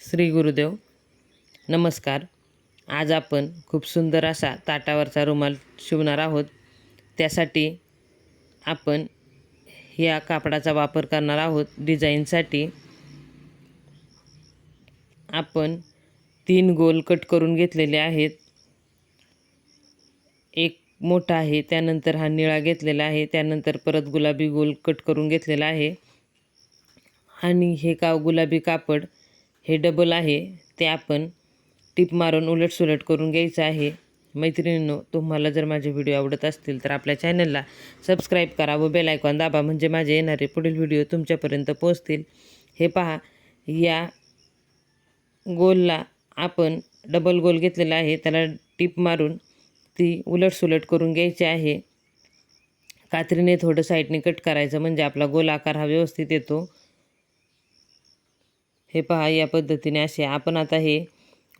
श्री गुरुदेव नमस्कार. आज आपण खूप सुंदर असा ताटावरचा रुमाल शिवणार आहोत. त्यासाठी आपण या कापडाचा वापर करणार आहोत. डिझाईनसाठी आपण तीन गोल कट करून घेतलेले आहेत. एक मोठा आहे त्यानंतर हा निळा घेतलेला आहे त्यानंतर परत गुलाबी गोल कट करून घेतलेला आहे. आणि हे का गुलाबी कापड हे डबल आहे ते आपण टिप मारून उलटसुलट करून घ्यायचं आहे. मैत्रिणींनो तुम्हाला जर माझे व्हिडिओ आवडत असतील तर आपल्या चॅनलला सबस्क्राईब करा व बेल आयकॉन दाबा म्हणजे माझे येणारे पुढील व्हिडिओ तुमच्यापर्यंत पोहोचतील. हे पहा या गोलला आपण डबल गोल घेतलेला आहे. त्याला टीप मारून ती उलटसुलट करून घ्यायची आहे. कात्रीने थोडं साईडने कट करायचं म्हणजे आपला गोल आकार हा व्यवस्थित येतो. हे पहा या पद्धतीने असे आपण आता हे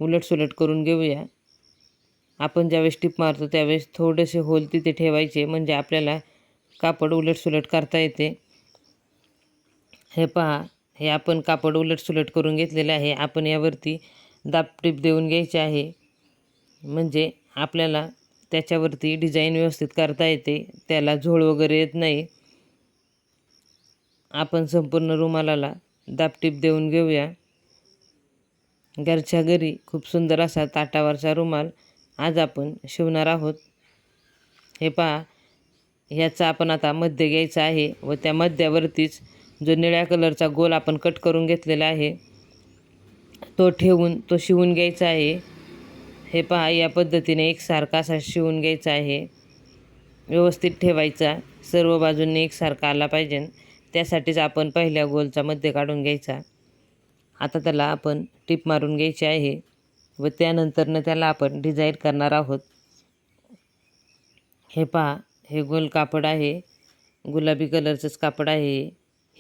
उलटसुलट करून घेऊया. आपण ज्यावेळेस टिप मारतो त्यावेळेस थोडेसे होल तिथे ठेवायचे म्हणजे आपल्याला कापड उलटसुलट करता येते. हे पहा हे आपण कापड उलटसुलट करून घेतलेले आहे. आपण यावरती दाब टिप देऊन घ्यायचे आहे. म्हणजे आपल्याला त्याच्यावरती डिझाईन व्यवस्थित करता येते त्याला झोळ वगैरे येत नाही. आपण संपूर्ण रुमालाला दाबटीप देऊन घेऊया. घरच्या घरी खूप सुंदर असा ताटावरचा रुमाल आज आपण शिवणार आहोत. हे पहा ह्याचा आपण आता मध्य घ्यायचा आहे व त्या मध्यावरतीच जो निळ्या कलरचा गोल आपण कट करून घेतलेला आहे तो ठेवून तो शिवून घ्यायचा आहे. हे पहा या पद्धतीने एकसारखा असा शिवून घ्यायचा आहे. व्यवस्थित ठेवायचा. सर्व बाजूंनी एकसारखा आला पाहिजे. त्यासाठीच आपण पहिल्या गोलचा मध्य काढून घ्यायचा. आता त्याला आपण टिप मारून घ्यायची आहे व त्यानंतरनं त्याला आपण डिझाईन करणार आहोत. हे पहा हे गोल कापड आहे. गुलाबी कलरचंच कापड आहे.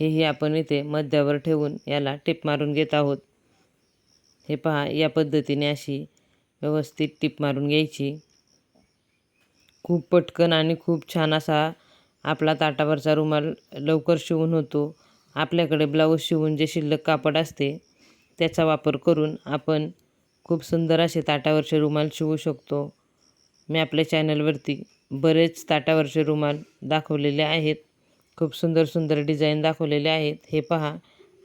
हेही आपण इथे मध्यावर ठेवून याला टिप मारून घेत आहोत. हे पहा या पद्धतीने अशी व्यवस्थित टिप मारून घ्यायची. खूप पटकन आणि खूप छान असा आपला ताटावरचा रुमाल लवकर शिवून होतो. आपल्याकडे ब्लाऊज शिवून जे शिल्लक कापड असते त्याचा वापर करून आपण खूप सुंदर असे ताटावरचे रुमाल शिवू शकतो. मी आपल्या चॅनलवरती बरेच ताटावरचे रुमाल दाखवलेले आहेत. खूप सुंदर सुंदर डिझाईन दाखवलेले आहेत. हे पहा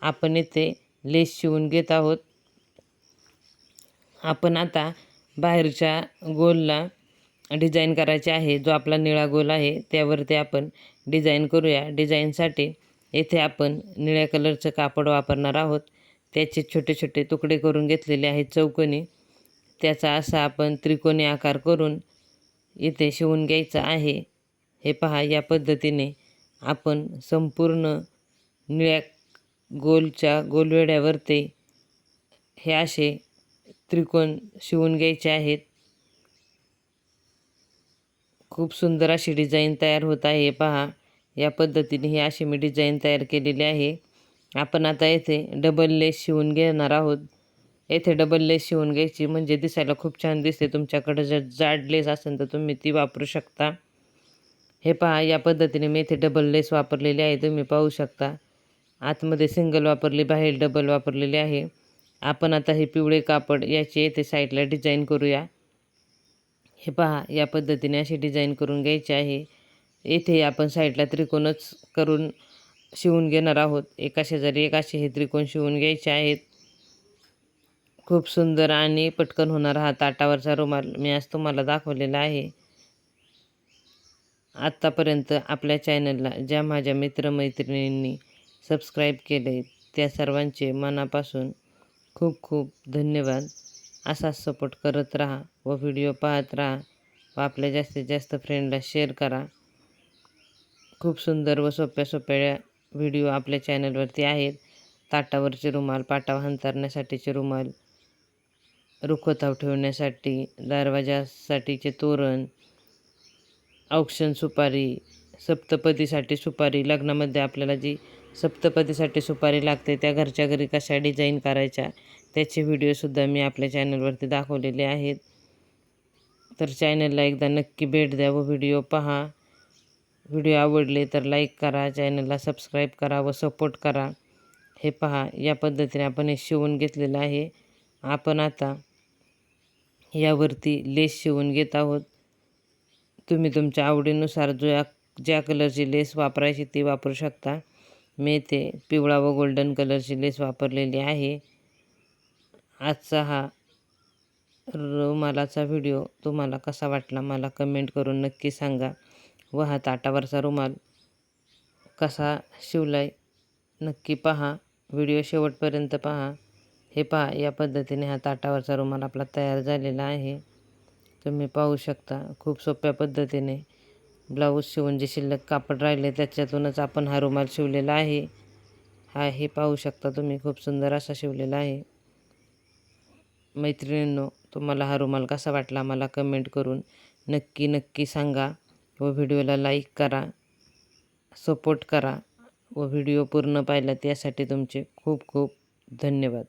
आपण येथे लेस शिवून घेत आहोत. आपण आता बाहेरच्या गोलला डिझाईन करायचे आहे. जो आपला निळा गोल आहे त्यावरती आपण डिझाईन करूया. डिझाईनसाठी येथे आपण निळ्या कलरचं कापड वापरणार आहोत. त्याचे छोटे छोटे तुकडे करून घेतलेले आहेत चौकोनी. त्याचा असा आपण त्रिकोणी आकार करून इथे शिवून घ्यायचा आहे. हे पहा या पद्धतीने आपण संपूर्ण निळ्या गोलच्या गोलवेड्यावरती हे असे त्रिकोण शिवून घ्यायचे आहेत. खूप सुंदर अशी डिझाईन तयार होत आहे. पहा या पद्धतीने ही अशी मी डिझाईन तयार केलेली आहे. आपण आता येथे डबल लेस शिवून घेणार आहोत. येथे डबल लेस शिवून घ्यायची म्हणजे दिसायला खूप छान दिसते. तुमच्याकडे जर जाड लेस असेल तर तुम्ही ती वापरू शकता. हे पहा या पद्धतीने मी इथे डबल लेस वापरलेली आहे. तुम्ही पाहू शकता. आतमध्ये सिंगल वापरली बाहेर डबल वापरलेली आहे. आपण आता हे पिवळे कापड याची येथे साईडला डिझाईन करूया. हे पहा या पद्धतीने अशी डिझाईन करून घ्यायची आहे. येथे आपण साईडला त्रिकोणच करून शिवून घेणार आहोत. एका शेजारी एक असे हे त्रिकोण शिवून घ्यायचे आहेत. खूप सुंदर आणि पटकन होणारा हा ताटावरचा रुमाल मी आज तुम्हाला दाखवलेला आहे. आत्तापर्यंत आपल्या चॅनलला ज्या माझ्या मित्रमैत्रिणींनी सबस्क्राईब केले त्या सर्वांचे मनापासून खूप खूप धन्यवाद. असाच सपोर्ट करत राहा व व्हिडिओ पाहत राहा व आपल्या जास्तीत जास्त फ्रेंडला शेअर करा. खूप सुंदर व सोप्या सोप्या व्हिडिओ आपल्या चॅनलवरती आहेत. ताटावरचे रुमाल पाटाव हंतरण्यासाठीचे रुमाल रुखोताव ठेवण्यासाठी दरवाजासाठीचे तोरण औक्षण सुपारी सप्तपदीसाठी सुपारी लग्नामध्ये आपल्याला जी सप्तपदीसाठी सुपारी लागते. त्या घरच्या घरी कशा डिझाईन करायच्या त्याचे व्हिडिओसुद्धा मी आपल्या चॅनलवरती दाखवलेले आहेत. तर चॅनलला एकदा नक्की भेट द्या व व्हिडिओ पहा. व्हिडिओ आवडले तर लाईक करा चॅनलला सबस्क्राईब करा व सपोर्ट करा. हे पहा या पद्धतीने आपण हे शिवून घेतलेलं आहे. आपण आता यावरती लेस शिवून घेत आहोत. तुम्ही तुमच्या आवडीनुसार जो ज्या कलरची लेस वापरायची ती वापरू शकता. मी ते पिवळा व गोल्डन कलरची लेस वापरलेली आहे. आजचा हा रुमालाचा व्हिडिओ तुम्हाला कसा वाटला मला कमेंट करून नक्की सांगा. व हा ताटावरचा रुमाल कसा शिवलाय नक्की पहा. व्हिडिओ शेवटपर्यंत पहा. हे पहा या पद्धतीने हा ताटावरचा रुमाल आपला तयार झालेला आहे. तुम्ही पाहू शकता खूप सोप्या पद्धतीने. ब्लाऊज शिवून जे शिल्लक कापड राहिले त्याच्यातूनच आपण हा रुमाल शिवलेला आहे. हा हे पाहू शकता तुम्ही खूप सुंदर असा शिवलेला आहे. मैत्रिणींनो तुम्हाला हा रुमाल कसा वाटला मला कमेंट करून नक्की नक्की सांगा व व्हिडिओला लाईक करा सपोर्ट करा व व्हिडिओ पूर्ण पाहिला त्यासाठी तुमचे खूप खूप धन्यवाद.